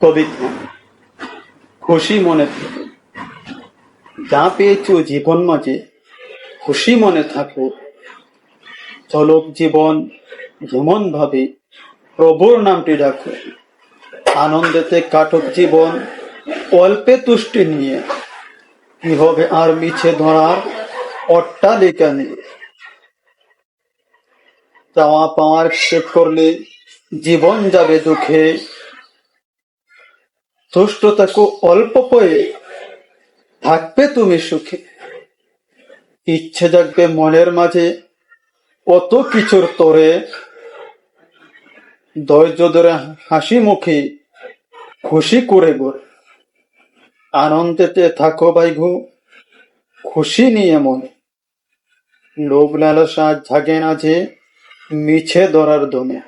কবিতা খুশি মনে থাকো। যা পেয়েছ জীবন মাঝে, খুশি মনে থাকো। চলক জীবন যেমন ভাবে, প্রভুর নামটি রাখো। আনন্দেতে কাটক জীবন, অল্পে তুষ্টি নিয়ে। কি হবে আর মিছে ধরার অট্টালিকা নিয়ে। চাওয়া পাওয়ার শেষ করলে জীবন যাবে দুঃখে। তুষ্ট থাকো অল্প পয়ে থাকবে তুমি সুখে। ইচ্ছে জাগবে মনের মাঝে কত কিছুর তরে। ধৈর্য ধরে হাসি মুখে খুশি করে গোর। আনন্দেতে থাকো ভাই ঘু খুশি নিয়ে মনে। লোভ লালসা জাগে না যে মিছে ধরার দমে।